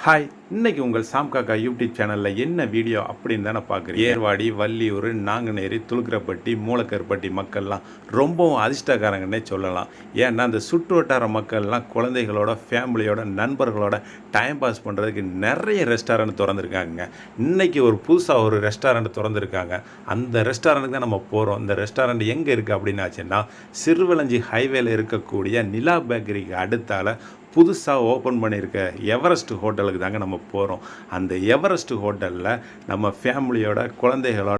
嗨。இன்றைக்கி உங்கள் சாம்காக்கா யூடியூப் சேனலில் என்ன வீடியோ அப்படின்னு தானே பார்க்குறீங்க? ஏர்வாடி வள்ளியூர் நாங்குநேரி துளுக்கரப்பட்டி மூலக்கருப்பட்டி மக்கள்லாம் ரொம்பவும் அதிர்ஷ்டக்காரங்கன்னே சொல்லலாம். ஏன்னா அந்த சுற்று வட்டார மக்கள்லாம் குழந்தைகளோட ஃபேமிலியோட நண்பர்களோட டைம் பாஸ் பண்ணுறதுக்கு நிறைய ரெஸ்டாரண்ட் திறந்துருக்காங்க. இன்றைக்கி ஒரு புதுசாக ஒரு ரெஸ்டாரண்ட் திறந்துருக்காங்க. அந்த ரெஸ்டாரண்ட்டுக்கு தான் நம்ம போகிறோம் இந்த ரெஸ்டாரண்ட் எங்கே இருக்குது அப்படின்னு ஆச்சுன்னா ஹைவேல இருக்கக்கூடிய நிலா பேக்கரிக்கு அடுத்தால் புதுசாக ஓப்பன் பண்ணியிருக்க எவரெஸ்ட் ஹோட்டலுக்கு தாங்க நம்ம நம்ம போகிறோம் அந்த எவரெஸ்ட் ஹோட்டலில் நம்ம ஃபேமிலியோட குழந்தைகளோட